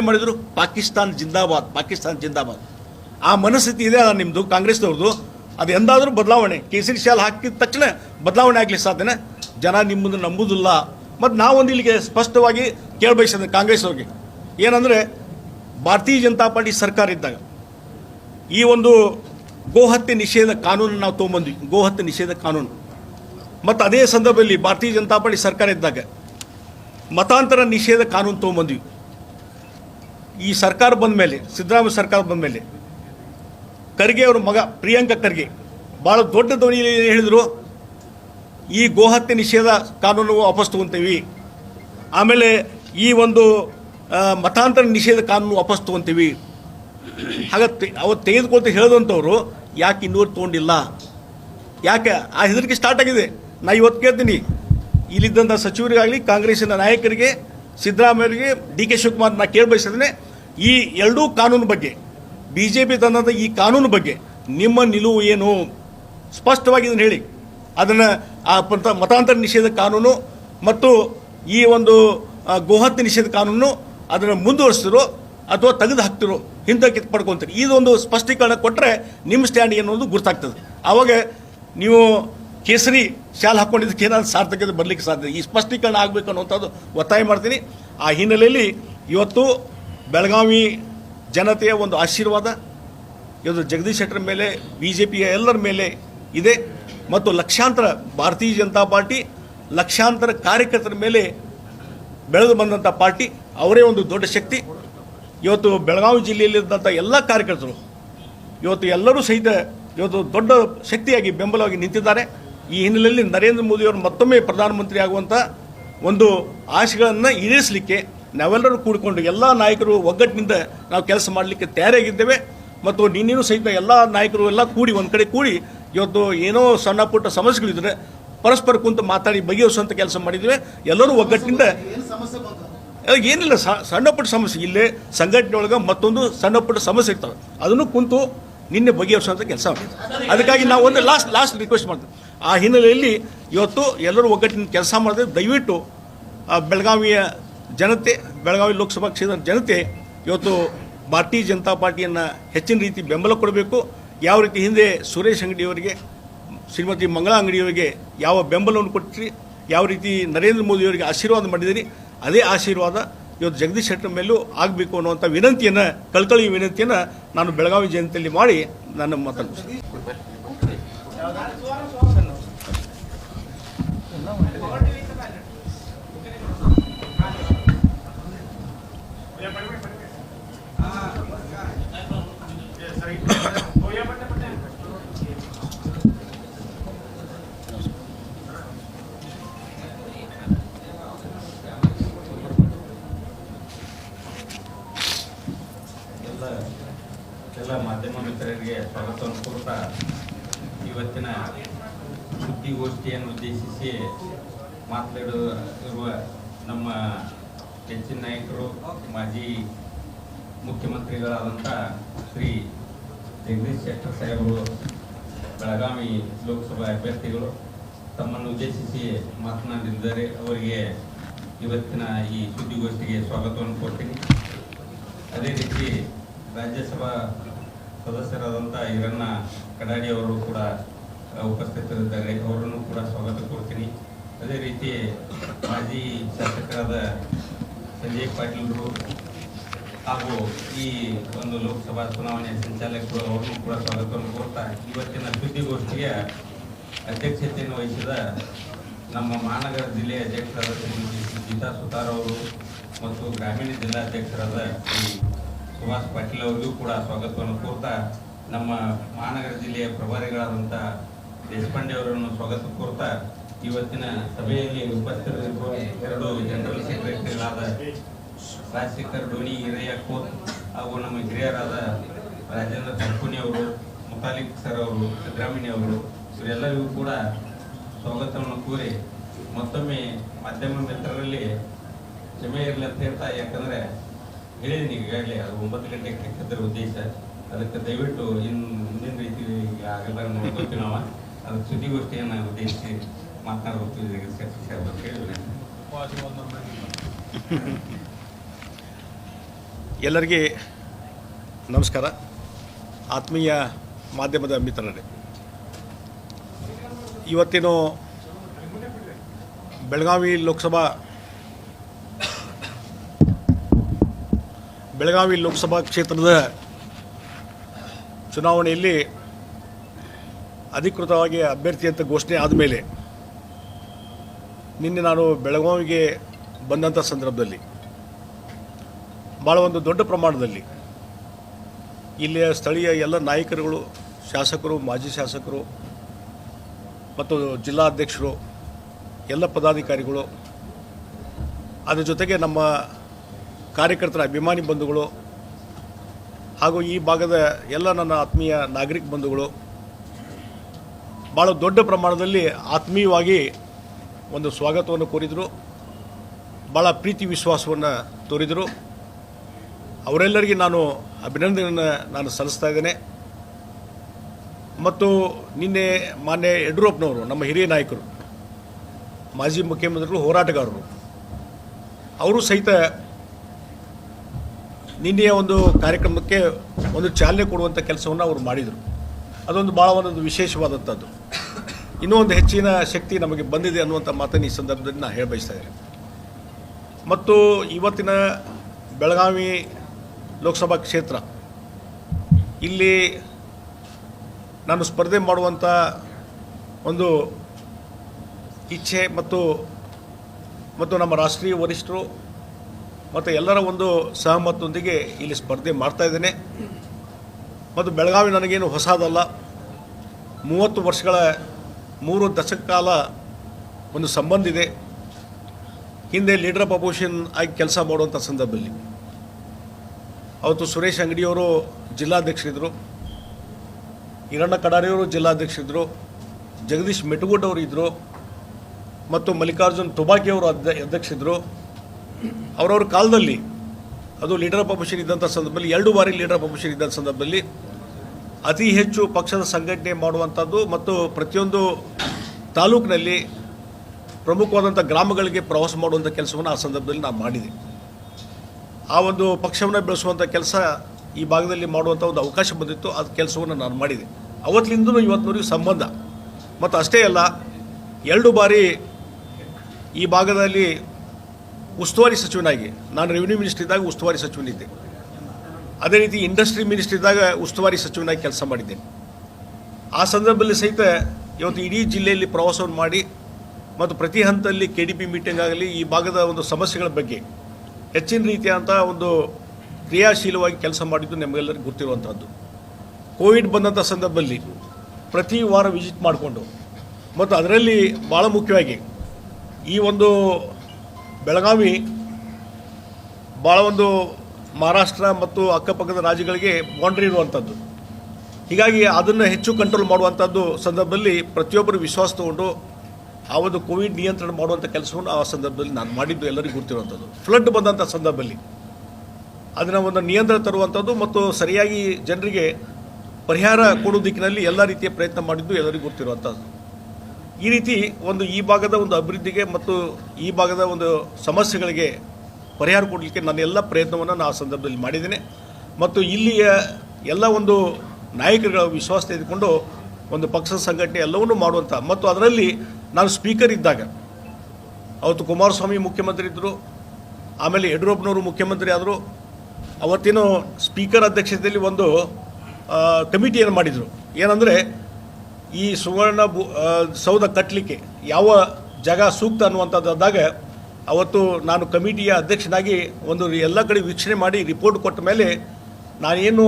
ಮಾಡಿದ್ರು, ಪಾಕಿಸ್ತಾನ್ ಜಿಂದಾಬಾದ್ ಪಾಕಿಸ್ತಾನ್ ಜಿಂದಾಬಾದ್. ಆ ಮನಸ್ಥಿತಿ ಇದೆ ಅಲ್ಲ ನಿಮ್ಮದು ಕಾಂಗ್ರೆಸ್ನವ್ರದ್ದು ಅದು ಎಂದಾದರೂ ಬದಲಾವಣೆ, ಕೇಸರಿ ಶಾಲ್ ಹಾಕಿದ ತಕ್ಷಣ ಬದಲಾವಣೆ ಆಗ್ಲಿ ಸಾಧ್ಯನೆ? ಜನ ನಿಮ್ಮನ್ನು ನಂಬುದಿಲ್ಲ. ಮತ್ತು ನಾವೊಂದು ಇಲ್ಲಿಗೆ ಸ್ಪಷ್ಟವಾಗಿ ಕೇಳಬಯಸಿದ್ರೆ ಕಾಂಗ್ರೆಸ್ ಅವ್ರಿಗೆ ಏನಂದ್ರೆ, ಭಾರತೀಯ ಜನತಾ ಪಾರ್ಟಿ ಸರ್ಕಾರ ಇದ್ದಾಗ ಈ ಒಂದು ಗೋಹತ್ಯೆ ನಿಷೇಧ ಕಾನೂನು ನಾವು ತೊಗೊಂಬಂದ್ವಿ. ಗೋಹತ್ಯೆ ನಿಷೇಧ ಕಾನೂನು. ಮತ್ತು ಅದೇ ಸಂದರ್ಭದಲ್ಲಿ ಭಾರತೀಯ ಜನತಾ ಪಾರ್ಟಿ ಸರ್ಕಾರ ಇದ್ದಾಗ ಮತಾಂತರ ನಿಷೇಧ ಕಾನೂನು ತೊಗೊಂಬಂದ್ವಿ. ಈ ಸರ್ಕಾರ ಬಂದ ಮೇಲೆ, ಸಿದ್ದರಾಮಯ್ಯ ಸರ್ಕಾರ ಬಂದ ಮೇಲೆ ಖರ್ಗೆ ಅವರ ಮಗ ಪ್ರಿಯಾಂಕ ಖರ್ಗೆ ಭಾಳ ದೊಡ್ಡ ಧ್ವನಿಯಲ್ಲಿ ಹೇಳಿದರು, ಈ ಗೋಹತ್ಯೆ ನಿಷೇಧ ಕಾನೂನು ವಾಪಸ್ ತಗೊಂತೀವಿ, ಆಮೇಲೆ ಈ ಒಂದು ಮತಾಂತರ ನಿಷೇಧ ಕಾನೂನು ವಾಪಸ್ ತಗೊಂತೀವಿ. ಹಾಗೆ ಅವತ್ತು ತೆಗೆದುಕೊಳ್ತಾ ಹೇಳಿದಂಥವ್ರು ಯಾಕೆ ಇನ್ನೂರು ತೊಗೊಂಡಿಲ್ಲ? ಯಾಕೆ, ಆ ಹೆದರಿಕೆ ಸ್ಟಾರ್ಟ್ ಆಗಿದೆ. ನಾ ಇವತ್ತು ಕೇಳ್ತೀನಿ. ಇಲ್ಲಿದ್ದಂಥ ಸಚಿವರಿಗಾಗಲಿ, ಕಾಂಗ್ರೆಸ್ಸಿನ ನಾಯಕರಿಗೆ, ಸಿದ್ದರಾಮಯ್ಯರಿಗೆ, ಡಿ ಕೆ ಶಿವಕುಮಾರ್ ನಾ ಕೇಳಬಯಸಿದ್ರೆ ಈ ಎರಡೂ ಕಾನೂನು ಬಗ್ಗೆ ಬಿ ಜೆ ತಂದಂಥ ಈ ಕಾನೂನು ಬಗ್ಗೆ ನಿಮ್ಮ ನಿಲುವು ಏನು? ಸ್ಪಷ್ಟವಾಗಿ ಇದನ್ನು ಹೇಳಿ. ಅದನ್ನು ಆ ಮತಾಂತರ ನಿಷೇಧ ಕಾನೂನು ಮತ್ತು ಈ ಒಂದು ಗೋಹತ್ಯೆ ನಿಷೇಧ ಕಾನೂನು ಅದನ್ನು ಮುಂದುವರಿಸ್ತಿರೋ ಅಥವಾ ತೆಗೆದು ಹಾಕ್ತಿರೋ ಕಿತ್ ಪಡ್ಕೊತೀರಿ. ಇದೊಂದು ಸ್ಪಷ್ಟೀಕರಣ ಕೊಟ್ಟರೆ ನಿಮ್ಮ ಸ್ಟ್ಯಾಂಡ್ ಏನು ಅನ್ನೋದು ಗುರ್ತಾಗ್ತದೆ. ಆವಾಗ ನೀವು ಕೇಸರಿ ಶಾಲ್ ಹಾಕ್ಕೊಂಡಿದ್ದಕ್ಕೆ ಏನಾದ್ರು ಸಾರ್ಥಕತೆ ಬರಲಿಕ್ಕೆ ಸಾಧ್ಯ. ಈ ಸ್ಪಷ್ಟೀಕರಣ ಆಗಬೇಕು ಅನ್ನುವಂಥದ್ದು ಒತ್ತಾಯ ಮಾಡ್ತೀನಿ. ಆ ಹಿನ್ನೆಲೆಯಲ್ಲಿ ಇವತ್ತು ಬೆಳಗಾವಿ ಜನತೆಯ ಒಂದು ಆಶೀರ್ವಾದ. ಇದು ಜಗದೀಶ್ ಶೆಟ್ಟರ್ ಮೇಲೆ ಬಿ ಜೆ ಪಿಯ ಎಲ್ಲರ ಮೇಲೆ ಇದೆ. ಮತ್ತು ಲಕ್ಷಾಂತರ ಭಾರತೀಯ ಜನತಾ ಪಾರ್ಟಿ, ಲಕ್ಷಾಂತರ ಕಾರ್ಯಕರ್ತರ ಮೇಲೆ ಬೆಳೆದು ಬಂದಂಥ ಪಾರ್ಟಿ, ಅವರೇ ಒಂದು ದೊಡ್ಡ ಶಕ್ತಿ. ಇವತ್ತು ಬೆಳಗಾವಿ ಜಿಲ್ಲೆಯಲ್ಲಿದ್ದಂಥ ಎಲ್ಲ ಕಾರ್ಯಕರ್ತರು, ಇವತ್ತು ಎಲ್ಲರೂ ಸಹಿತ ಇವತ್ತು ದೊಡ್ಡ ಶಕ್ತಿಯಾಗಿ, ಬೆಂಬಲವಾಗಿ ನಿಂತಿದ್ದಾರೆ. ಈ ಹಿನ್ನೆಲೆಯಲ್ಲಿ ನರೇಂದ್ರ ಮೋದಿಯವರು ಮತ್ತೊಮ್ಮೆ ಪ್ರಧಾನಮಂತ್ರಿ ಆಗುವಂಥ ಒಂದು ಆಶೆಗಳನ್ನು ಈಡೇರಿಸಲಿಕ್ಕೆ ನಾವೆಲ್ಲರೂ ಕೂಡಿಕೊಂಡು ಎಲ್ಲ ನಾಯಕರು ಒಗ್ಗಟ್ಟಿನಿಂದ ನಾವು ಕೆಲಸ ಮಾಡಲಿಕ್ಕೆ ತಯಾರಾಗಿದ್ದೇವೆ. ಮತ್ತು ನಿನ್ನೇನು ಸಹಿತ ಎಲ್ಲ ನಾಯಕರು ಎಲ್ಲ ಕೂಡಿ ಒಂದು ಕಡೆ ಕೂಡಿ ಇವತ್ತು ಏನೋ ಸಣ್ಣ ಪುಟ್ಟ ಸಮಸ್ಯೆಗಳಿದ್ರೆ ಪರಸ್ಪರ ಕುಂತು ಮಾತಾಡಿ ಬಗೆಹರಿಸುವಂಥ ಕೆಲಸ ಮಾಡಿದ್ದೇವೆ. ಎಲ್ಲರೂ ಒಗ್ಗಟ್ಟಿನಿಂದ ಏನಿಲ್ಲ ಸಣ್ಣ ಪುಟ್ಟ ಸಮಸ್ಯೆ ಇಲ್ಲೇ ಸಂಘಟನೆ ಮತ್ತೊಂದು ಸಣ್ಣ ಪುಟ್ಟ ಸಮಸ್ಯೆ ಇರ್ತವೆ. ಅದನ್ನು ಕುಂತು ನಿನ್ನೆ ಬಗೆಹರಿಸುವಂಥ ಕೆಲಸ ಮಾಡಿದೆ ಅದಕ್ಕಾಗಿ ನಾವು ಒಂದು ಲಾಸ್ಟ್ ಲಾಸ್ಟ್ ರಿಕ್ವೆಸ್ಟ್ ಮಾಡ್ತೀವಿ. ಆ ಹಿನ್ನೆಲೆಯಲ್ಲಿ ಇವತ್ತು ಎಲ್ಲರೂ ಒಗ್ಗಟ್ಟಿನ ಕೆಲಸ ಮಾಡಿದ್ರೆ ದಯವಿಟ್ಟು ಬೆಳಗಾವಿಯ ಜನತೆ, ಬೆಳಗಾವಿ ಲೋಕಸಭಾ ಕ್ಷೇತ್ರದ ಜನತೆ ಇವತ್ತು ಭಾರತೀಯ ಜನತಾ ಪಾರ್ಟಿಯನ್ನು ಹೆಚ್ಚಿನ ರೀತಿ ಬೆಂಬಲ ಕೊಡಬೇಕು. ಯಾವ ರೀತಿ ಹಿಂದೆ ಸುರೇಶ್ ಅಂಗಡಿಯವರಿಗೆ ಶ್ರೀಮತಿ ಮಂಗಳಾ ಅಂಗಡಿಯವರಿಗೆ ಯಾವ ಬೆಂಬಲವನ್ನು ಕೊಟ್ಟಿರಿ, ಯಾವ ರೀತಿ ನರೇಂದ್ರ ಮೋದಿಯವರಿಗೆ ಆಶೀರ್ವಾದ ಮಾಡಿದಿರಿ, ಅದೇ ಆಶೀರ್ವಾದ ಇವತ್ತು ಜಗದೀಶ್ ಶೆಟ್ಟರ್ ಮೇಲೂ ಆಗಬೇಕು ಅನ್ನುವಂಥ ವಿನಂತಿಯನ್ನು, ಕಳ್ಕಳಿ ವಿನಂತಿಯನ್ನು ನಾನು ಬೆಳಗಾವಿ ಜಯಂತಿಯಲ್ಲಿ ಮಾಡಿ ನನ್ನ ಮಾತನ್ನು ಎಲ್ಲ ಮಾಧ್ಯಮ ಮಿತ್ರರಿಗೆ ಸ್ವಾಗತವನ್ನು ಕೋರುತ್ತಾ ಇವತ್ತಿನ ಸುದ್ದಿಗೋಷ್ಠಿಯನ್ನು ಉದ್ದೇಶಿಸಿ ಮಾತನಾಡಿರುವ ನಮ್ಮ ಹೆಚ್ಚಿನ ನಾಯಕರು, ಮಾಜಿ ಮುಖ್ಯಮಂತ್ರಿಗಳಾದಂಥ ಶ್ರೀ ಜಗದೀಶ್ ಶೆಟ್ಟರ್ ಸಾಹೇಬರು, ಬೆಳಗಾವಿ ಲೋಕಸಭಾ ಅಭ್ಯರ್ಥಿಗಳು ತಮ್ಮನ್ನು ಉದ್ದೇಶಿಸಿ ಮಾತನಾಡಿದ್ದಾರೆ. ಅವರಿಗೆ ಇವತ್ತಿನ ಈ ಸುದ್ದಿಗೋಷ್ಠಿಗೆ ಸ್ವಾಗತವನ್ನು ಕೊಡ್ತೀನಿ. ರಾಜ್ಯಸಭಾ ಸದಸ್ಯರಾದಂಥ ಈರಣ್ಣ ಕಡಾಡಿ ಅವರು ಕೂಡ ಉಪಸ್ಥಿತರಿದ್ದಾರೆ. ಅವರನ್ನು ಕೂಡ ಸ್ವಾಗತ ಕೊಡ್ತೀನಿ. ಅದೇ ರೀತಿ ಮಾಜಿ ಶಾಸಕರಾದ ಸಂಜಯ್ ಪಾಟೀಲ್ರು ಹಾಗೂ ಈ ಒಂದು ಲೋಕಸಭಾ ಚುನಾವಣೆ ಸಂಚಾಲಕರು ಅವರನ್ನು ಕೂಡ ಸ್ವಾಗತವನ್ನು ಕೋರ್ತಾ ಇವತ್ತಿನ ಸುದ್ದಿಗೋಷ್ಠಿಯ ಅಧ್ಯಕ್ಷತೆಯನ್ನು ವಹಿಸಿದ ನಮ್ಮ ಮಹಾನಗರ ಜಿಲ್ಲೆಯ ಅಧ್ಯಕ್ಷರಾದ ಶ್ರೀಮತಿ ಗೀತಾ ಸುತಾರ್ ಅವರು ಮತ್ತು ಗ್ರಾಮೀಣ ಜಿಲ್ಲಾಧ್ಯಕ್ಷರಾದ ಶ್ರೀ ಸುಭಾಷ್ ಪಾಟೀಲ್ ಅವರಿಗೂ ಕೂಡ ಸ್ವಾಗತವನ್ನು ಕೋರ್ತಾ ನಮ್ಮ ಮಹಾನಗರ ಜಿಲ್ಲೆಯ ಪ್ರಭಾರಿಗಳಾದಂಥ ದೇಶಪಾಂಡೆ ಅವರನ್ನು ಸ್ವಾಗತ ಕೋರ್ತಾ ಇವತ್ತಿನ ಸಭೆಯಲ್ಲಿ ಉಪಸ್ಥಿತರಿರುವ ಎರಡು ಜನರಲ್ ಸೆಕ್ರೆಟರಿಗಳಾದ ರಾಜಶೇಖರ್ ಡೋಣಿ ಹಿರಿಯ ಕೋತ್ ಹಾಗೂ ನಮ್ಮ ಹಿರಿಯರಾದ ರಾಜೇಂದ್ರ ಕರ್ಕುನಿ ಅವರು ಮುತಾಲಿಕ್ ಸರ್ ಅವರು, ಸಿದ್ದರಾಮಯ್ಯ ಅವರು, ಇವರೆಲ್ಲರಿಗೂ ಕೂಡ ಸ್ವಾಗತವನ್ನು ಕೋರಿ ಮತ್ತೊಮ್ಮೆ ಮಾಧ್ಯಮ ಮಿತ್ರರಲ್ಲಿ ಕ್ಷಮೆ ಇರಲಿ ಅಂತ ಹೇಳ್ತಾ ಯಾಕಂದ್ರೆ ಹೇಳಿದೀನಿ ಈಗಾಗಲೇ ಅದು ಒಂಬತ್ತು ಗಂಟೆಗೆ ತೆಗೆದ್ರ ಉದ್ದೇಶ. ಅದಕ್ಕೆ ದಯವಿಟ್ಟು ಇನ್ನು ಮುಂದಿನ ರೀತಿ ಆಗಲ್ಲ ನೋಡ್ಕೋತೀವಿ ನಾವು ಅದಕ್ಕೆ ಸುದ್ದಿಗೋಷ್ಠಿಯನ್ನು ಉದ್ದೇಶಿಸಿ ಮಾತನಾಡಬೇಕು ಅಂತ ಸರ್ ಹೇಳಿದ್ರೆ ಎಲ್ಲರಿಗೆ ನಮಸ್ಕಾರ. ಆತ್ಮೀಯ ಮಾಧ್ಯಮದ ಮಿತ್ರರೇ, ಇವತ್ತಿನ ಬೆಳಗಾವಿ ಲೋಕಸಭಾ ಬೆಳಗಾವಿ ಲೋಕಸಭಾ ಕ್ಷೇತ್ರದ ಚುನಾವಣೆಯಲ್ಲಿ ಅಧಿಕೃತವಾಗಿ ಅಭ್ಯರ್ಥಿ ಅಂತ ಘೋಷಣೆ ಆದಮೇಲೆ ನಿನ್ನೆ ನಾನು ಬೆಳಗಾವಿಗೆ ಬಂದಂಥ ಸಂದರ್ಭದಲ್ಲಿ ಭಾಳ ಒಂದು ದೊಡ್ಡ ಪ್ರಮಾಣದಲ್ಲಿ ಇಲ್ಲಿಯ ಸ್ಥಳೀಯ ಎಲ್ಲ ನಾಯಕರುಗಳು, ಶಾಸಕರು, ಮಾಜಿ ಶಾಸಕರು ಮತ್ತು ಜಿಲ್ಲಾಧ್ಯಕ್ಷರು ಎಲ್ಲ ಪದಾಧಿಕಾರಿಗಳು, ಅದರ ಜೊತೆಗೆ ನಮ್ಮ ಕಾರ್ಯಕರ್ತರ ಅಭಿಮಾನಿ ಬಂಧುಗಳು ಹಾಗೂ ಈ ಭಾಗದ ಎಲ್ಲ ನನ್ನ ಆತ್ಮೀಯ ನಾಗರಿಕ ಬಂಧುಗಳು ಭಾಳ ದೊಡ್ಡ ಪ್ರಮಾಣದಲ್ಲಿ ಆತ್ಮೀಯವಾಗಿ ಒಂದು ಸ್ವಾಗತವನ್ನು ಕೋರಿದರು ಭಾಳ ಪ್ರೀತಿ ವಿಶ್ವಾಸವನ್ನು ತೋರಿದರು. ಅವರೆಲ್ಲರಿಗೆ ನಾನು ಅಭಿನಂದನೆಯನ್ನು ನಾನು ಸಲ್ಲಿಸ್ತಾ ಇದ್ದೇನೆ. ಮತ್ತು ನಿನ್ನೆ ಮಾನ್ಯ ಯಡಿಯೂರಪ್ಪನವರು, ನಮ್ಮ ಹಿರಿಯ ನಾಯಕರು, ಮಾಜಿ ಮುಖ್ಯಮಂತ್ರಿಗಳು, ಹೋರಾಟಗಾರರು, ಅವರು ಸಹಿತ ನಿನ್ನೆಯ ಒಂದು ಕಾರ್ಯಕ್ರಮಕ್ಕೆ ಒಂದು ಚಾಲನೆ ಕೊಡುವಂಥ ಕೆಲಸವನ್ನು ಅವರು ಮಾಡಿದರು. ಅದೊಂದು ಭಾಳ ಒಂದು ವಿಶೇಷವಾದಂಥದ್ದು ಇನ್ನೂ ಒಂದು ಹೆಚ್ಚಿನ ಶಕ್ತಿ ನಮಗೆ ಬಂದಿದೆ ಅನ್ನುವಂಥ ಮಾತನ್ನು ಈ ಸಂದರ್ಭದಲ್ಲಿ ನಾನು ಹೇಳ ಬಯಸ್ತಾ ಇದ್ದೇನೆ. ಮತ್ತು ಇವತ್ತಿನ ಬೆಳಗಾವಿ ಲೋಕಸಭಾ ಕ್ಷೇತ್ರ, ಇಲ್ಲಿ ನಾನು ಸ್ಪರ್ಧೆ ಮಾಡುವಂಥ ಒಂದು ಇಚ್ಛೆ ಮತ್ತು ಮತ್ತು ನಮ್ಮ ರಾಷ್ಟ್ರೀಯ ವರಿಷ್ಠರು ಮತ್ತು ಎಲ್ಲರ ಒಂದು ಸಹಮತದೊಂದಿಗೆ ಇಲ್ಲಿ ಸ್ಪರ್ಧೆ ಮಾಡ್ತಾ ಇದ್ದೇನೆ. ಮತ್ತು ಬೆಳಗಾವಿ ನನಗೇನು ಹೊಸದಲ್ಲ. ಮೂವತ್ತು ವರ್ಷಗಳ ಮೂರು ದಶಕ ಕಾಲ ಒಂದು ಸಂಬಂಧ ಇದೆ. ಹಿಂದೆ ಲೀಡರ್ ಆಫ್ ಅಪೋಸಿಷನ್ ಆಗಿ ಕೆಲಸ ಮಾಡುವಂಥ ಸಂದರ್ಭದಲ್ಲಿ. ಅವತ್ತು ಸುರೇಶ್ ಅಂಗಡಿಯವರು ಜಿಲ್ಲಾಧ್ಯಕ್ಷರಿದ್ದರು. ಹಿರಣ್ಣ ಕಡಾರಿಯವರು ಜಿಲ್ಲಾಧ್ಯಕ್ಷರಿದ್ದರು. ಜಗದೀಶ್ ಮೆಟಗುಡ್ ಇದ್ದರು. ಮತ್ತು ಮಲ್ಲಿಕಾರ್ಜುನ್ ತುಬಾಕಿಯವರು ಅಧ್ಯ ಅಧ್ಯಕ್ಷರಿದ್ದರು. ಅವರವ್ರ ಕಾಲದಲ್ಲಿ ಅದು ಲೀಡರ್ ಆಫ್ ಅಪೋಸಿಷನ್ ಇದ್ದಂಥ ಸಂದರ್ಭದಲ್ಲಿ, ಎರಡು ಬಾರಿ ಲೀಡರ್ ಆಫ್ ಅಪೋಸಿಷನ್ ಇದ್ದಂಥ ಸಂದರ್ಭದಲ್ಲಿ ಅತಿ ಹೆಚ್ಚು ಪಕ್ಷದ ಸಂಘಟನೆ ಮಾಡುವಂಥದ್ದು ಮತ್ತು ಪ್ರತಿಯೊಂದು ತಾಲೂಕಿನಲ್ಲಿ ಪ್ರಮುಖವಾದಂಥ ಗ್ರಾಮಗಳಿಗೆ ಪ್ರವಾಸ ಮಾಡುವಂಥ ಕೆಲಸವನ್ನು ಆ ಸಂದರ್ಭದಲ್ಲಿ ನಾನು ಮಾಡಿದೆ. ಆ ಒಂದು ಪಕ್ಷವನ್ನು ಬೆಳೆಸುವಂಥ ಕೆಲಸ ಈ ಭಾಗದಲ್ಲಿ ಮಾಡುವಂಥ ಒಂದು ಅವಕಾಶ ಬಂದಿತ್ತು. ಅದು ಕೆಲಸವನ್ನು ನಾನು ಮಾಡಿದೆ. ಅವತ್ತಿನಿಂದಲೂ ಇವತ್ತಿನವರೆಗೂ ಸಂಬಂಧ. ಮತ್ತು ಅಷ್ಟೇ ಅಲ್ಲ, ಎರಡು ಬಾರಿ ಈ ಭಾಗದಲ್ಲಿ ಉಸ್ತುವಾರಿ ಸಚಿವನಾಗಿ, ನಾನು ರೆವಿನ್ಯೂ ಮಿನಿಸ್ಟರ್ ಇದ್ದಾಗ ಉಸ್ತುವಾರಿ ಸಚಿವನಿದ್ದೆ. ಅದೇ ರೀತಿ ಇಂಡಸ್ಟ್ರಿ ಮಿನಿಸ್ಟರ್ ಇದ್ದಾಗ ಉಸ್ತುವಾರಿ ಸಚಿವನಾಗಿ ಕೆಲಸ ಮಾಡಿದ್ದೇನೆ. ಆ ಸಂದರ್ಭದಲ್ಲಿ ಸಹಿತ ಇವತ್ತು ಇಡೀ ಜಿಲ್ಲೆಯಲ್ಲಿ ಪ್ರವಾಸವನ್ನು ಮಾಡಿ ಮತ್ತು ಪ್ರತಿ ಹಂತದಲ್ಲಿ ಕೆ ಡಿ ಪಿ ಮೀಟಿಂಗ್ ಆಗಲಿ, ಈ ಭಾಗದ ಒಂದು ಸಮಸ್ಯೆಗಳ ಬಗ್ಗೆ ಹೆಚ್ಚಿನ ರೀತಿಯಾದಂಥ ಒಂದು ಕ್ರಿಯಾಶೀಲವಾಗಿ ಕೆಲಸ ಮಾಡಿದ್ದು ನಮಗೆಲ್ಲರಿಗೂ ಗೊತ್ತಿರುವಂಥದ್ದು ಕೋವಿಡ್ ಬಂದಂಥ ಸಂದರ್ಭದಲ್ಲಿ ಪ್ರತಿ ವಾರ ವಿಸಿಟ್ ಮಾಡಿಕೊಂಡು, ಮತ್ತು ಅದರಲ್ಲಿ ಭಾಳ ಮುಖ್ಯವಾಗಿ ಈ ಒಂದು ಬೆಳಗಾವಿ ಭಾಳ ಒಂದು ಮಹಾರಾಷ್ಟ್ರ ಮತ್ತು ಅಕ್ಕಪಕ್ಕದ ರಾಜ್ಯಗಳಿಗೆ ಬೌಂಡ್ರಿ ಇರುವಂಥದ್ದು ಹೀಗಾಗಿ ಅದನ್ನು ಹೆಚ್ಚು ಕಂಟ್ರೋಲ್ ಮಾಡುವಂಥದ್ದು ಸಂದರ್ಭದಲ್ಲಿ ಪ್ರತಿಯೊಬ್ಬರು ವಿಶ್ವಾಸ ತಗೊಂಡು ಆ ಒಂದು ಕೋವಿಡ್ ನಿಯಂತ್ರಣ ಮಾಡುವಂಥ ಕೆಲಸವನ್ನು ಆ ಸಂದರ್ಭದಲ್ಲಿ ನಾನು ಮಾಡಿದ್ದು ಎಲ್ಲರಿಗೂ ಗೊತ್ತಿರುವಂಥದ್ದು ಫ್ಲಡ್ ಬಂದಂಥ ಸಂದರ್ಭದಲ್ಲಿ ಅದನ್ನು ಒಂದು ನಿಯಂತ್ರಣ ತರುವಂಥದ್ದು ಮತ್ತು ಸರಿಯಾಗಿ ಜನರಿಗೆ ಪರಿಹಾರ ಕೊಡೋ ದಿಕ್ಕಿನಲ್ಲಿ ಎಲ್ಲ ರೀತಿಯ ಪ್ರಯತ್ನ ಮಾಡಿದ್ದು ಎಲ್ಲರಿಗೂ ಗೊತ್ತಿರುವಂಥದ್ದು ಈ ರೀತಿ ಒಂದು ಈ ಭಾಗದ ಒಂದು ಅಭಿವೃದ್ಧಿಗೆ ಮತ್ತು ಈ ಭಾಗದ ಒಂದು ಸಮಸ್ಯೆಗಳಿಗೆ ಪರಿಹಾರ ಕೊಡಲಿಕ್ಕೆ ನಾನು ಎಲ್ಲ ಪ್ರಯತ್ನವನ್ನು ನಾನು ಆ ಸಂದರ್ಭದಲ್ಲಿ ಮಾಡಿದ್ದೇನೆ. ಮತ್ತು ಇಲ್ಲಿಯ ಎಲ್ಲ ಒಂದು ನಾಯಕರುಗಳ ವಿಶ್ವಾಸ ತೆಗೆದುಕೊಂಡು ಒಂದು ಪಕ್ಷದ ಸಂಘಟನೆ ಎಲ್ಲವನ್ನೂ ಮಾಡುವಂಥ ಮತ್ತು ಅದರಲ್ಲಿ ನಾನು ಸ್ಪೀಕರ್ ಇದ್ದಾಗ ಅವತ್ತು ಕುಮಾರಸ್ವಾಮಿ ಮುಖ್ಯಮಂತ್ರಿ ಇದ್ದರು ಆಮೇಲೆ ಯಡಿಯೂರಪ್ಪನವರು ಮುಖ್ಯಮಂತ್ರಿ ಆದರು, ಅವತ್ತೇನೋ ಸ್ಪೀಕರ್ ಅಧ್ಯಕ್ಷತೆಯಲ್ಲಿ ಒಂದು ಕಮಿಟಿಯನ್ನು ಮಾಡಿದರು. ಏನಂದರೆ ಈ ಸುವರ್ಣ ಸೌಧ ಕಟ್ಟಲಿಕ್ಕೆ ಯಾವ ಜಾಗ ಸೂಕ್ತ ಅನ್ನುವಂಥದ್ದಾದಾಗ ಅವತ್ತು ನಾನು ಕಮಿಟಿಯ ಅಧ್ಯಕ್ಷನಾಗಿ ಒಂದು ಎಲ್ಲ ಕಡೆ ವೀಕ್ಷಣೆ ಮಾಡಿ ರಿಪೋರ್ಟ್ ಕೊಟ್ಟ ಮೇಲೆ ನಾನೇನು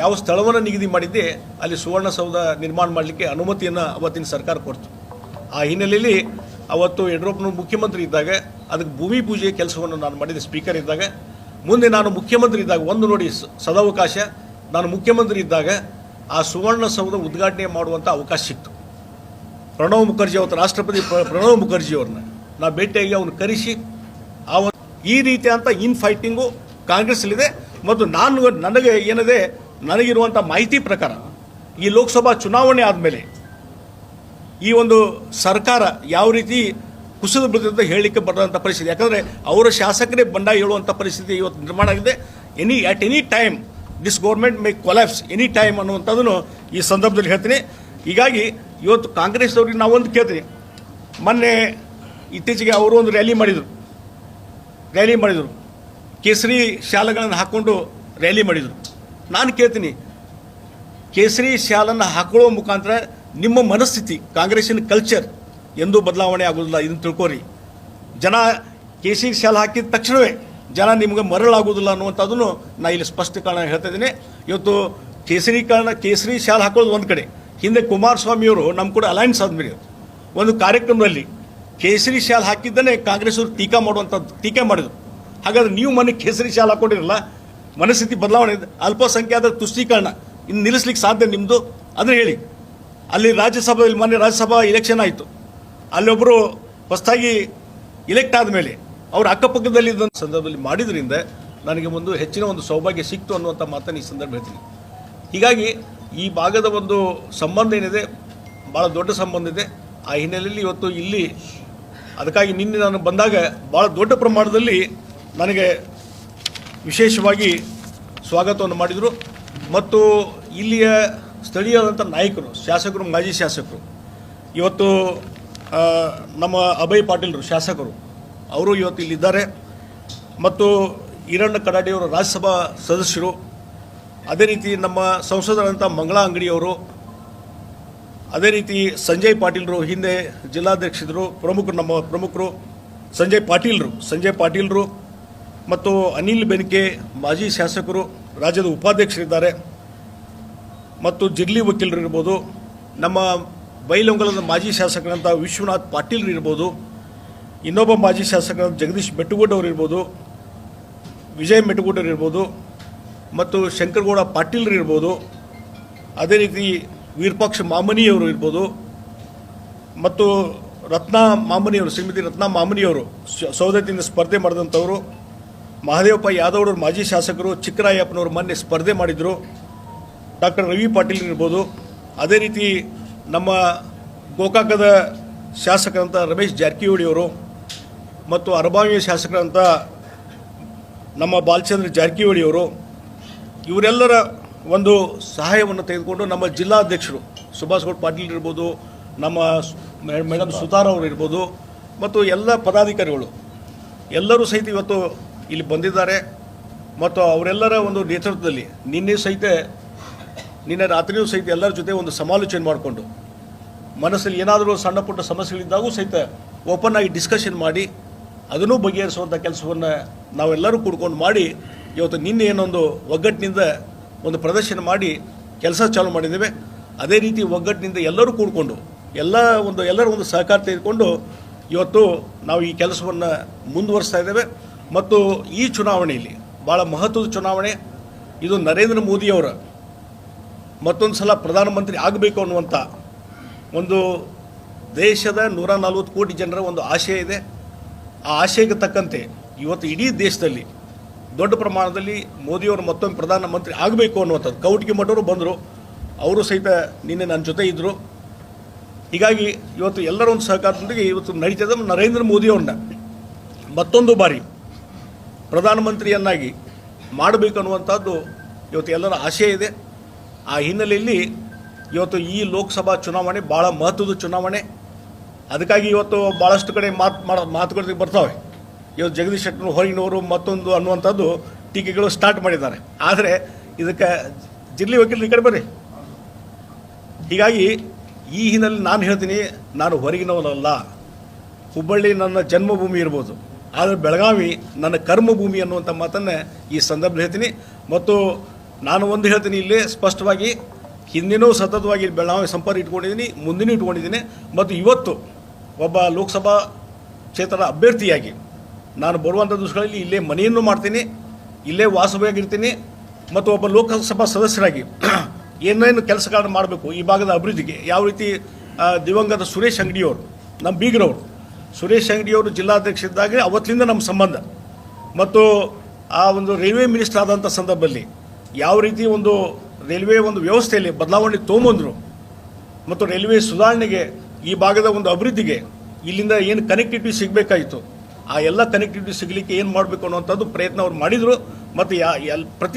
ಯಾವ ಸ್ಥಳವನ್ನು ನಿಗದಿ ಮಾಡಿದ್ದೆ, ಅಲ್ಲಿ ಸುವರ್ಣಸೌಧ ನಿರ್ಮಾಣ ಮಾಡಲಿಕ್ಕೆ ಅನುಮತಿಯನ್ನು ಅವತ್ತಿನ ಸರ್ಕಾರ ಕೊಡ್ತು. ಆ ಹಿನ್ನೆಲೆಯಲ್ಲಿ ಅವತ್ತು ಯಡಿಯೂರಪ್ಪನವರು ಮುಖ್ಯಮಂತ್ರಿ ಇದ್ದಾಗ, ಅದಕ್ಕೆ ಭೂಮಿ ಪೂಜೆಯ ಕೆಲಸವನ್ನು ನಾನು ಮಾಡಿದೆ, ಸ್ಪೀಕರ್ ಇದ್ದಾಗ. ಮುಂದೆ ನಾನು ಮುಖ್ಯಮಂತ್ರಿ ಇದ್ದಾಗ ಒಂದು ನೋಡಿ ಸದಾವಕಾಶ. ನಾನು ಮುಖ್ಯಮಂತ್ರಿ ಇದ್ದಾಗ ಆ ಸುವರ್ಣಸೌಧ ಉದ್ಘಾಟನೆ ಮಾಡುವಂಥ ಅವಕಾಶ ಸಿಕ್ತು. ಪ್ರಣವ್ ಮುಖರ್ಜಿ ಅವತ್ತು ರಾಷ್ಟ್ರಪತಿ ಪ್ರ- ಪ್ರಣವ್ ಮುಖರ್ಜಿ ಅವ್ರನ್ನ ನಾ ಭೇಟಿಯಾಗಿ ಅವ್ನು ಕರೆಸಿ, ಆ ಈ ರೀತಿಯಾದಂಥ ಇನ್ ಫೈಟಿಂಗು ಕಾಂಗ್ರೆಸ್ಸಲ್ಲಿದೆ ಮತ್ತು ನಾನು ನನಗೆ ಏನಿದೆ ನನಗಿರುವಂಥ ಮಾಹಿತಿ ಪ್ರಕಾರ ಈ ಲೋಕಸಭಾ ಚುನಾವಣೆ ಆದಮೇಲೆ ಈ ಒಂದು ಸರ್ಕಾರ ಯಾವ ರೀತಿ ಕುಸಿದು ಬಿಡುತ್ತೆ ಅಂತ ಹೇಳಲಿಕ್ಕೆ ಬರೋದಂಥ ಪರಿಸ್ಥಿತಿ. ಯಾಕಂದರೆ ಅವರ ಶಾಸಕರೇ ಬಂಡಾಯ ಹೇಳುವಂಥ ಪರಿಸ್ಥಿತಿ ಇವತ್ತು ನಿರ್ಮಾಣ ಆಗಿದೆ. Any at any time this government may collapse any time ಅನ್ನುವಂಥದ್ದನ್ನು ಈ ಸಂದರ್ಭದಲ್ಲಿ ಹೇಳ್ತೀನಿ. ಹೀಗಾಗಿ ಇವತ್ತು ಕಾಂಗ್ರೆಸ್ದವ್ರಿಗೆ ನಾವು ಒಂದು ಕೇಳ್ತೀನಿ. ಮೊನ್ನೆ ಇತ್ತೀಚೆಗೆ ಅವರು ಒಂದು ರ್ಯಾಲಿ ಮಾಡಿದರು. ರ್ಯಾಲಿ ಮಾಡಿದರು. ಕೇಸರಿ ಶಾಲೆಗಳನ್ನು ಹಾಕ್ಕೊಂಡು ರ್ಯಾಲಿ ಮಾಡಿದರು. ನಾನು ಕೇಳ್ತೀನಿ, ಕೇಸರಿ ಶಾಲನ್ನು ಹಾಕೊಳ್ಳೋ ಮುಖಾಂತರ ನಿಮ್ಮ ಮನಸ್ಥಿತಿ, ಕಾಂಗ್ರೆಸ್ಸಿನ ಕಲ್ಚರ್ ಎಂದೂ ಬದಲಾವಣೆ ಆಗೋದಿಲ್ಲ ಇದನ್ನು ತಿಳ್ಕೊರಿ ಜನ ಕೇಸರಿ ಶಾಲೆ ಹಾಕಿದ ತಕ್ಷಣವೇ ಜನ ನಿಮಗೆ ಮರಳಾಗೋದಿಲ್ಲ ಅನ್ನುವಂಥದ್ದನ್ನು ನಾ ಇಲ್ಲಿ ಸ್ಪಷ್ಟೀಕರಣ ಹೇಳ್ತಾ ಇದ್ದೀನಿ. ಇವತ್ತು ಕೇಸರೀಕರಣ ಕೇಸರಿ ಶಾಲ್ ಹಾಕೋದು ಒಂದು ಕಡೆ. ಹಿಂದೆ ಕುಮಾರಸ್ವಾಮಿಯವರು ನಮ್ಮ ಕೂಡ ಅಲಯನ್ಸ್ ಆದ್ಮೇಲೆ ಒಂದು ಕಾರ್ಯಕ್ರಮದಲ್ಲಿ ಕೇಸರಿ ಶಾಲ್ ಹಾಕಿದ್ದನ್ನೇ ಕಾಂಗ್ರೆಸ್ ಅವರು ಟೀಕಾ ಮಾಡುವಂಥದ್ದು ಟೀಕೆ ಮಾಡಿದರು. ಹಾಗಾದ್ರೆ ನೀವು ಮನೆ ಕೇಸರಿ ಶಾಲೆ ಹಾಕೊಂಡಿರಲ್ಲ, ಮನಸ್ಥಿತಿ ಬದಲಾವಣೆ ಇದೆ. ಅಲ್ಪಸಂಖ್ಯಾತರ ತುಷ್ಟೀಕರಣ ಇನ್ನು ನಿಲ್ಲಿಸ್ಲಿಕ್ಕೆ ಸಾಧ್ಯ ನಿಮ್ಮದು ಅದನ್ನು ಹೇಳಿ. ಅಲ್ಲಿ ರಾಜ್ಯಸಭೆಯಲ್ಲಿ ಮೊನ್ನೆ ರಾಜ್ಯಸಭಾ ಇಲೆಕ್ಷನ್ ಆಯಿತು. ಅಲ್ಲೊಬ್ಬರು ಹೊಸದಾಗಿ ಇಲೆಕ್ಟ್ ಆದಮೇಲೆ ಅವ್ರ ಅಕ್ಕಪಕ್ಕದಲ್ಲಿ ಇದ್ದಂಥ ಸಂದರ್ಭದಲ್ಲಿ ಮಾಡಿದ್ರಿಂದ ನನಗೆ ಒಂದು ಹೆಚ್ಚಿನ ಒಂದು ಸೌಭಾಗ್ಯ ಸಿಕ್ತು ಅನ್ನುವಂಥ ಮಾತನ್ನು ಈ ಸಂದರ್ಭ ಹೇಳ್ತೀನಿ. ಹೀಗಾಗಿ ಈ ಭಾಗದ ಒಂದು ಸಂಬಂಧ ಏನಿದೆ ಭಾಳ ದೊಡ್ಡ ಸಂಬಂಧ ಇದೆ. ಆ ಹಿನ್ನೆಲೆಯಲ್ಲಿ ಇವತ್ತು ಇಲ್ಲಿ ಅದಕ್ಕಾಗಿ ನಿನ್ನೆ ನಾನು ಬಂದಾಗ ಭಾಳ ದೊಡ್ಡ ಪ್ರಮಾಣದಲ್ಲಿ ನನಗೆ ವಿಶೇಷವಾಗಿ ಸ್ವಾಗತವನ್ನು ಮಾಡಿದರು. ಮತ್ತು ಇಲ್ಲಿಯ ಸ್ಥಳೀಯವಾದಂಥ ನಾಯಕರು, ಶಾಸಕರು, ಮಾಜಿ ಶಾಸಕರು, ಇವತ್ತು ನಮ್ಮ ಅಭಯ್ ಪಾಟೀಲ್ರು, ಶಾಸಕರು ಅವರು ಇವತ್ತು ಇಲ್ಲಿದ್ದಾರೆ. ಮತ್ತು ಈರಣ್ಣ ಕಡಾಡಿಯವರು ರಾಜ್ಯಸಭಾ ಸದಸ್ಯರು. ಅದೇ ರೀತಿ ನಮ್ಮ ಸಂಸದರಾದಂಥ ಮಂಗಳಾ ಅಂಗಡಿಯವರು ಅದೇ ರೀತಿ ಸಂಜಯ್ ಪಾಟೀಲ್ರು ಹಿಂದೆ ಜಿಲ್ಲಾಧ್ಯಕ್ಷರು ಪ್ರಮುಖರು ನಮ್ಮ ಪ್ರಮುಖರು, ಸಂಜಯ್ ಪಾಟೀಲ್ರು ಸಂಜಯ್ ಪಾಟೀಲ್ರು ಮತ್ತು ಅನಿಲ್ ಬೆನ್ಕೆ ಮಾಜಿ ಶಾಸಕರು, ರಾಜ್ಯದ ಉಪಾಧ್ಯಕ್ಷರಿದ್ದಾರೆ. ಮತ್ತು ಜಿರ್ಲಿ ವಕೀಲರು ಇರ್ಬೋದು, ನಮ್ಮ ಬೈಲೊಂಗಲದ ಮಾಜಿ ಶಾಸಕರಂಥ ವಿಶ್ವನಾಥ್ ಪಾಟೀಲ್ರು ಇರ್ಬೋದು ಇನ್ನೊಬ್ಬ ಮಾಜಿ ಶಾಸಕ ಜಗದೀಶ್ ಮೆಟ್ಟುಗೂಡ್ ಅವರು ಇರ್ಬೋದು ವಿಜಯ್ ಮೆಟ್ಟುಗೌಡರು ಇರ್ಬೋದು ಮತ್ತು ಶಂಕರಗೌಡ ಪಾಟೀಲ್ರು ಇರ್ಬೋದು ಅದೇ ರೀತಿ ವೀರಪಾಕ್ಷ ಮಾಮನಿಯವರು ಇರ್ಬೋದು, ಮತ್ತು ರತ್ನ ಮಾಮನಿಯವರು ಶ್ರೀಮತಿ ರತ್ನ ಮಾಮನಿಯವರು ಸೌದತ್ತಿಯಿಂದ ಸ್ಪರ್ಧೆ ಮಾಡಿದಂಥವರು ಮಹದೇವಪ್ಪ ಯಾದವ್ರವ್ರ ಮಾಜಿ ಶಾಸಕರು, ಚಿಕ್ಕರಾಯಪ್ಪನವರು ಮೊನ್ನೆ ಸ್ಪರ್ಧೆ ಮಾಡಿದರು, ಡಾಕ್ಟರ್ ರವಿ ಪಾಟೀಲ್ ಇರ್ಬೋದು, ಅದೇ ರೀತಿ ನಮ್ಮ ಗೋಕಾಕದ ಶಾಸಕರಂತ ರಮೇಶ್ ಜಾರಕಿಹೊಳಿ ಅವರು ಮತ್ತು ಅರಬಾವಿಯ ಶಾಸಕರಂತ ನಮ್ಮ ಬಾಲಚಂದ್ರ ಜಾರಕಿಹೊಳಿ ಅವರು, ಇವರೆಲ್ಲರ ಒಂದು ಸಹಾಯವನ್ನು ತೆಗೆದುಕೊಂಡು ನಮ್ಮ ಜಿಲ್ಲಾಧ್ಯಕ್ಷರು ಸುಭಾಷ್ ಗೌಡ್ ಪಾಟೀಲ್ ಇರ್ಬೋದು, ನಮ್ಮ ಮೇಡಮ್ ಸುತಾರ ಅವರು ಇರ್ಬೋದು, ಮತ್ತು ಎಲ್ಲ ಪದಾಧಿಕಾರಿಗಳು ಎಲ್ಲರೂ ಸಹಿತ ಇವತ್ತು ಇಲ್ಲಿ ಬಂದಿದ್ದಾರೆ. ಮತ್ತು ಅವರೆಲ್ಲರ ಒಂದು ನೇತೃತ್ವದಲ್ಲಿ ನಿನ್ನೆ ಸಹಿತ, ನಿನ್ನೆ ರಾತ್ರಿಯೂ ಸಹಿತ ಎಲ್ಲರ ಜೊತೆ ಒಂದು ಸಮಾಲೋಚನೆ ಮಾಡಿಕೊಂಡು ಮನಸ್ಸಲ್ಲಿ ಏನಾದರೂ ಸಣ್ಣ ಪುಟ್ಟ ಸಮಸ್ಯೆಗಳಿದ್ದಾಗೂ ಸಹಿತ ಓಪನ್ ಆಗಿ ಡಿಸ್ಕಷನ್ ಮಾಡಿ ಅದನ್ನೂ ಬಗೆಹರಿಸುವಂಥ ಕೆಲಸವನ್ನು ನಾವೆಲ್ಲರೂ ಕೂಡ್ಕೊಂಡು ಮಾಡಿ, ಇವತ್ತು ನಿನ್ನೆ ಏನೊಂದು ಒಗ್ಗಟ್ಟಿನಿಂದ ಒಂದು ಪ್ರದರ್ಶನ ಮಾಡಿ ಕೆಲಸ ಚಾಲೂ ಮಾಡಿದ್ದೇವೆ. ಅದೇ ರೀತಿ ಒಗ್ಗಟ್ಟಿನಿಂದ ಎಲ್ಲರೂ ಕೂಡ್ಕೊಂಡು, ಎಲ್ಲ ಒಂದು, ಎಲ್ಲರೂ ಒಂದು ಸಹಕಾರ ತೆಗೆದುಕೊಂಡು ಇವತ್ತು ನಾವು ಈ ಕೆಲಸವನ್ನು ಮುಂದುವರಿಸ್ತಾ ಇದ್ದೇವೆ. ಮತ್ತು ಈ ಚುನಾವಣೆಯಲ್ಲಿ ಭಾಳ ಮಹತ್ವದ ಚುನಾವಣೆ. ಇದು ನರೇಂದ್ರ ಮೋದಿಯವರ ಮತ್ತೊಂದು ಸಲ ಪ್ರಧಾನಮಂತ್ರಿ ಆಗಬೇಕು ಅನ್ನುವಂಥ ಒಂದು ದೇಶದ ನೂರ ನಲ್ವತ್ತು ಕೋಟಿ ಜನರ ಒಂದು ಆಶಯ ಇದೆ. ಆ ಆಶಯಕ್ಕೆ ತಕ್ಕಂತೆ ಇವತ್ತು ಇಡೀ ದೇಶದಲ್ಲಿ ದೊಡ್ಡ ಪ್ರಮಾಣದಲ್ಲಿ ಮೋದಿಯವರು ಮತ್ತೊಮ್ಮೆ ಪ್ರಧಾನಮಂತ್ರಿ ಆಗಬೇಕು ಅನ್ನುವಂಥದ್ದು. ಕೌಟಿಗೆ ಮಠರು ಬಂದರು. ಅವರು ಸಹಿತ ನಿನ್ನೆ ನನ್ನ ಜೊತೆ ಇದ್ದರು ಹೀಗಾಗಿ ಇವತ್ತು ಎಲ್ಲರ ಒಂದು ಸಹಕಾರದೊಂದಿಗೆ ಇವತ್ತು ನಡೀತದೆ ನರೇಂದ್ರ ಮೋದಿಯವ್ರನ್ನ ಮತ್ತೊಂದು ಬಾರಿ ಪ್ರಧಾನಮಂತ್ರಿಯನ್ನಾಗಿ ಮಾಡಬೇಕು ಅನ್ನುವಂಥದ್ದು ಇವತ್ತು ಎಲ್ಲರ ಆಶಯ ಇದೆ. ಆ ಹಿನ್ನೆಲೆಯಲ್ಲಿ ಇವತ್ತು ಈ ಲೋಕಸಭಾ ಚುನಾವಣೆ ಭಾಳ ಮಹತ್ವದ ಚುನಾವಣೆ. ಅದಕ್ಕಾಗಿ ಇವತ್ತು ಭಾಳಷ್ಟು ಕಡೆ ಮಾತು ಮಾಡೋ ಮಾತುಕತೆ ಬರ್ತಾವೆ. ಇವತ್ತು ಜಗದೀಶ್ ಶೆಟ್ಟರ್ ಹೊರಗಿನವರು ಮತ್ತೊಂದು ಅನ್ನುವಂಥದ್ದು ಟೀಕೆಗಳು ಸ್ಟಾರ್ಟ್ ಮಾಡಿದ್ದಾರೆ. ಆದರೆ ಇದಕ್ಕೆ ಜಿಲ್ಲೆ ವಕೀಲರು ಈ ಕಡೆ ಬರ್ರಿ. ಹೀಗಾಗಿ ಈ ಹಿನ್ನೆಲೆ ನಾನು ಹೇಳ್ತೀನಿ, ನಾನು ಹೊರಗಿನವನಲ್ಲ. ಹುಬ್ಬಳ್ಳಿ ನನ್ನ ಜನ್ಮಭೂಮಿ ಇರ್ಬೋದು. ಆದರೆ ಬೆಳಗಾವಿ ನನ್ನ ಕರ್ಮಭೂಮಿ ಅನ್ನುವಂಥ ಮಾತನ್ನೇ ಈ ಸಂದರ್ಭದಲ್ಲಿ ಹೇಳ್ತೀನಿ. ಮತ್ತು ನಾನು ಒಂದು ಹೇಳ್ತೀನಿ ಇಲ್ಲಿ ಸ್ಪಷ್ಟವಾಗಿ ಹಿಂದಿನೂ ಸತತವಾಗಿ ಬೆಳಗಾವಿ ಸಂಪರ್ಕ ಇಟ್ಕೊಂಡಿದ್ದೀನಿ, ಮುಂದಿನೂ ಇಟ್ಕೊಂಡಿದ್ದೀನಿ. ಮತ್ತು ಇವತ್ತು ಒಬ್ಬ ಲೋಕಸಭಾ ಕ್ಷೇತ್ರದ ಅಭ್ಯರ್ಥಿಯಾಗಿ ನಾನು ಬರುವಂಥ ದಿವಸಗಳಲ್ಲಿ ಇಲ್ಲೇ ಮನೆಯನ್ನು ಮಾಡ್ತೀನಿ, ಇಲ್ಲೇ ವಾಸವಾಗಿರ್ತೀನಿ. ಮತ್ತು ಒಬ್ಬ ಲೋಕಸಭಾ ಸದಸ್ಯರಾಗಿ ಏನೇನು ಕಾರ್ಯ ಮಾಡಬೇಕು, ಈ ಭಾಗದ ಅಭಿವೃದ್ಧಿಗೆ ಯಾವ ರೀತಿ ದಿವಂಗತ ಸುರೇಶ್ ಅಂಗಡಿಯವರು, ನಮ್ಮ ಬೀಗರವರು, ಸುರೇಶ್ ಅಂಗಡಿಯವರು ಜಿಲ್ಲಾಧ್ಯಕ್ಷರಿದ್ದಾಗ ಅವತ್ತಿನಿಂದ ನಮ್ಮ ಸಂಬಂಧ. ಮತ್ತು ಆ ಒಂದು ರೈಲ್ವೆ ಮಿನಿಸ್ಟರ್ ಆದಂಥ ಸಂದರ್ಭದಲ್ಲಿ ಯಾವ ರೀತಿ ಒಂದು ರೈಲ್ವೆ ಒಂದು ವ್ಯವಸ್ಥೆಯಲ್ಲಿ ಬದಲಾವಣೆ ತೊಗೊಂಬಂದರು ಮತ್ತು ರೈಲ್ವೆ ಸುಧಾರಣೆಗೆ ಈ ಭಾಗದ ಒಂದು ಅಭಿವೃದ್ಧಿಗೆ ಇಲ್ಲಿಂದ ಏನು ಕನೆಕ್ಟಿವಿಟಿ ಸಿಗಬೇಕಾಯಿತು? ಆ ಎಲ್ಲ ಕನೆಕ್ಟಿವಿಟಿ ಸಿಗಲಿಕ್ಕೆ ಏನು ಮಾಡಬೇಕು ಅನ್ನುವಂಥದ್ದು ಪ್ರಯತ್ನ ಅವ್ರು ಮಾಡಿದರು. ಮತ್ತು ಯಾ ಎಲ್ ಪ್ರತಿ